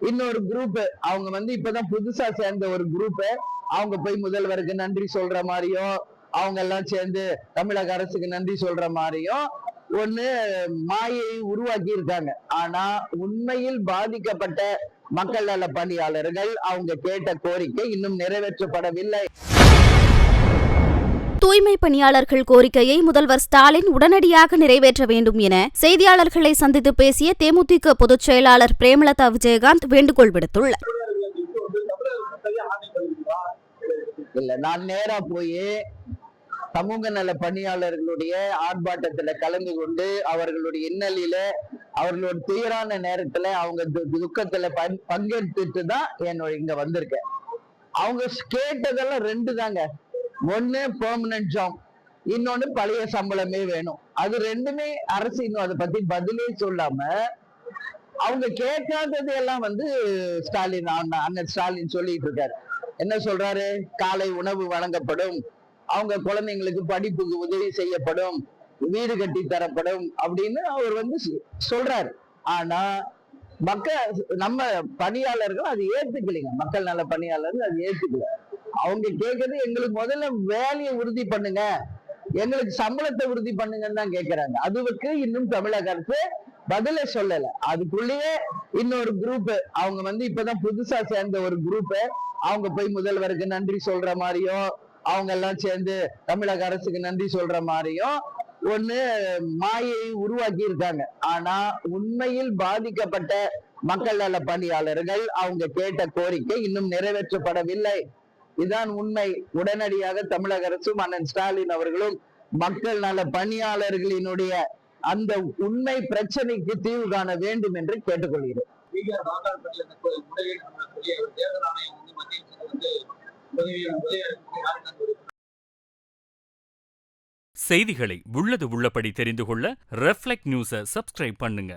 இன்னொரு குரூப் அவங்க வந்து இப்பதான் புதுசா சேர்ந்த ஒரு குரூப் அவங்க போய் முதல்வருக்கு நன்றி சொல்ற மாதிரியும் அவங்க எல்லாம் சேர்ந்து தமிழக அரசுக்கு நன்றி சொல்ற மாதிரியும் ஒண்ணு மாயை உருவாக்கி இருக்காங்க. ஆனா உண்மையில் பாதிக்கப்பட்ட மக்கள் நல பணியாளர்கள் அவங்க கேட்ட கோரிக்கை இன்னும் நிறைவேற்றப்படவில்லை. தூய்மை பணியாளர்கள் கோரிக்கையை முதல்வர் ஸ்டாலின் உடனடியாக நிறைவேற்ற வேண்டும் என செய்தியாளர்களை சந்தித்து பேசிய தேமுதிக பொதுச் செயலாளர் பிரேமலதா விஜயகாந்த் வேண்டுகோள் விடுத்துள்ளார். இல்ல நான் நேரா போய் சமூக நல பணியாளர்களுடைய ஆர்ப்பாட்டத்துல கலந்து கொண்டு அவர்களுடைய இன்னலில அவர்களோட துயரான நேரத்துல அவங்க துக்கத்துல பங்- பங்கெடுத்துட்டு தான் என்னோட இங்க வந்திருக்கேன். அவங்க கேட்டதெல்லாம் ரெண்டு தாங்க ஒண்ணு பெர்மனன்ட் ஜாப் இன்னொன்னு பழைய சம்பளமே வேணும். அது ரெண்டுமே அரசு இன்னும் அதை பத்தி பதிலே சொல்லாம அவங்க கேட்காதது எல்லாம் வந்து ஸ்டாலின் அண்ணன் ஸ்டாலின் சொல்லிட்டு இருக்காரு. என்ன சொல்றாரு? காலை உணவு வழங்கப்படும் அவங்க குழந்தைங்களுக்கு படிப்புக்கு உதவி செய்யப்படும் வீடு கட்டி தரப்படும் அப்படின்னு அவர் வந்து சொல்றாரு. ஆனா மக்கள் நம்ம பணியாளர்கள் அது ஏத்துக்கலைங்க. மக்கள் நல பணியாளர்கள் அது ஏத்துக்கல. அவங்க கேட்கறது எங்களுக்கு முதல்ல வேலையை உறுதி பண்ணுங்க. எங்களுக்கு சம்பளத்தை உறுதி பண்ணுங்கன்னு தான் கேக்குறாங்க. அதுவுக்கு இன்னும் தமிழக அரசு பதில சொல்லல. அதுக்குள்ளேயே இன்னொரு குரூப் அவங்க வந்து இப்பதான் புதுசா சேர்ந்த ஒரு குரூப் அவங்க போய் முதல்வருக்கு நன்றி சொல்ற மாதிரியும் அவங்க எல்லாம் சேர்ந்து தமிழக அரசுக்கு நன்றி சொல்ற மாதிரியும் ஒண்ணு மாயை உருவாக்கி இருக்காங்க. ஆனா உண்மையில் பாதிக்கப்பட்ட மக்கள் நல பணியாளர்கள் அவங்க கேட்ட கோரிக்கை இன்னும் நிறைவேற்றப்படவில்லை. இதுதான் உண்மை. உடனடியாக தமிழக அரசும் அண்ணன் ஸ்டாலின் அவர்களும் மக்கள் நல பணியாளர்களினுடைய அந்த உண்மை பிரச்சனைக்கு தீர்வு காண வேண்டும் என்று கேட்டுக்கொள்கிறேன். செய்திகளை உள்ளது உள்ளபடி தெரிந்து கொள்ள ரெஃப்ளெக்ட் நியூஸை சப்ஸ்கிரைப் பண்ணுங்க.